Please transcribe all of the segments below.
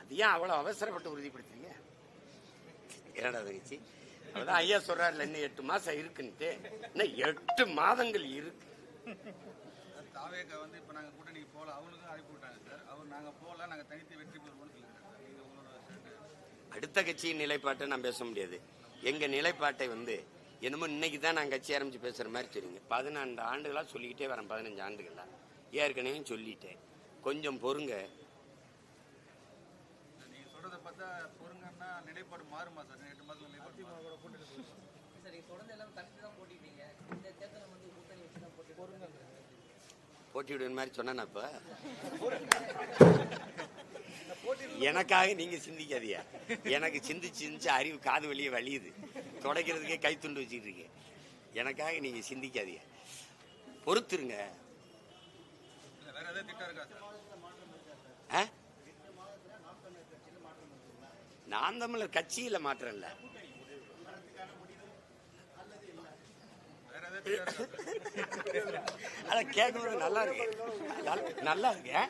அது ஏன் அவ்வளவு அவசரப்பட்டு உறுதிப்படுத்துறீங்க? இரண்டாவது தங்கச்சி அதான் ஐயா சொல்றாருல இன்னும் எட்டு மாசம் இருக்குன்ட்டு. இன்னும் எட்டு மாதங்கள் இருக்கு. தாவேக்கா வந்து இப்போ நாங்கள் கூட்டணிக்கு போகல. அவங்களுக்கும் அனுப்பி விட்டாங்க சார். அவர் நாங்கள் போகல நாங்கள் தனித்து வெற்றி பெறுவோம்னு சொல்லியிருக்காங்க சார். நீங்கள் உங்களோட சேர்ந்து அடுத்த கட்சியின் நிலைப்பாட்டை நான் பேச முடியாது. எங்க நிலைப்பாட்டை வந்து என்னமோ இன்னைக்கு தான் நான் கட்சி ஆரம்பிச்சு பேசுற மாதிரி தெரியுங்க. பதினான்கு ஆண்டுகளா சொல்லிக்கிட்டே வரேன் பதினஞ்சு ஆண்டுகளா ஏற்கனவே சொல்லிட்டேன். கொஞ்சம் பொறுங்க. நீங்கள் சொல்கிறத பார்த்தா பொறுங்கன்னா நிலைப்பாடு மாறுமா சார்? எட்டு மாதத்தில் நிலைப்பாடு மாறுமா? சார் நீங்க தொடர்ந்து எல்லாம் தனித்து தான் போட்டிட்டீங்க இந்த தேர்தலில் வந்து கூட்டணி வச்சு தான் போட்டி போடுங்க போட்டியிடுற மாதிரி சொன்னா இப்ப எனக்காக நீங்க சிந்திக்காதீங்க. எனக்கு சிந்திச்சு சிந்திச்சு அறிவு காது வழியே வலியுது துடைக்கிறதுக்கே கை துண்டு வச்சுட்டு இருக்கேன். எனக்காக நீங்க சிந்திக்காதீங்க. பொறுத்துருங்க இல்லை வேறு எதாவது திட்டம் இருக்கா சார் ஆ? நான் தமிழர் கட்சியில மாற்றம் இல்ல அத கேட்கும்போது நல்லா இருக்கு. நல்லா இருக்கு. ஆ?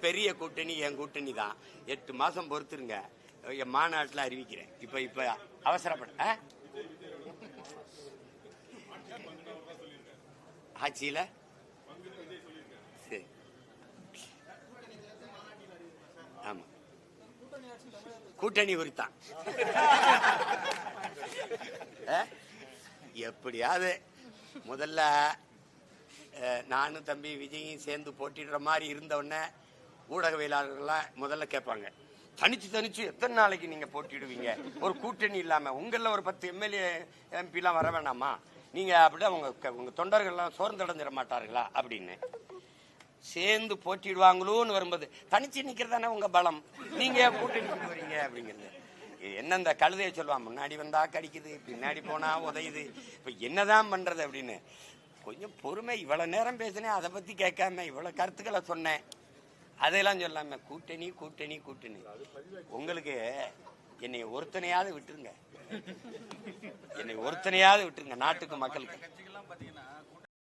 பெரிய கூட்டணி என் கூட்டணி தான். எட்டு மாசம் பொறுத்துருங்க. என் மாநாட்டில் அறிவிக்கிறேன். இப்ப இப்ப அவசரப்பட ஆட்சியில? ஆமா. கூட்டணி குறித்தான் ஆ? எப்படியாவது முதல்ல நானும் தம்பி விஜயும் சேர்ந்து போட்டிடுற மாதிரி இருந்தவுடனே ஊடகவியலாளர்கள்லாம் முதல்ல கேட்பாங்க தனிச்சு தனிச்சு எத்தனை நாளைக்கு நீங்க போட்டிடுவீங்க ஒரு கூட்டணி இல்லாம உங்கள ஒரு பத்து எம்எல்ஏ எம்பிலாம் வர வேணாமா? நீங்க அப்படியே உங்க உங்க தொண்டர்கள்லாம் சோர்ந்தடைஞ்சிட மாட்டார்களா? அப்படின்னு. சேர்ந்து போட்டிடுவாங்களோன்னு வரும்போது தனிச்சு நிக்கிறதானே உங்க பலம்? நீங்க ஏன் கூட்டணிக்கு வரீங்க? அப்படிங்கிறது. என்ன இந்த கழுதையை சொல்லுவான் முன்னாடி வந்தா கடிக்குது பின்னாடி போனா உதையுது. இப்ப என்னதான் பண்றது அப்படின்னு. கொஞ்சம் பொறுமை இவ்வளவு நேரம் பேசினேன் அதை பத்தி கேட்காம இவ்வளவு கருத்துக்களை சொன்னேன். அதையெல்லாம் சொல்லாம கூட்டணி கூட்டணி கூட்டணி. உங்களுக்கு என்னை ஒருத்தனையாவது விட்டுருங்க. என்னை ஒருத்தனையாவது விட்டுருங்க நாட்டுக்கு மக்களுக்கு.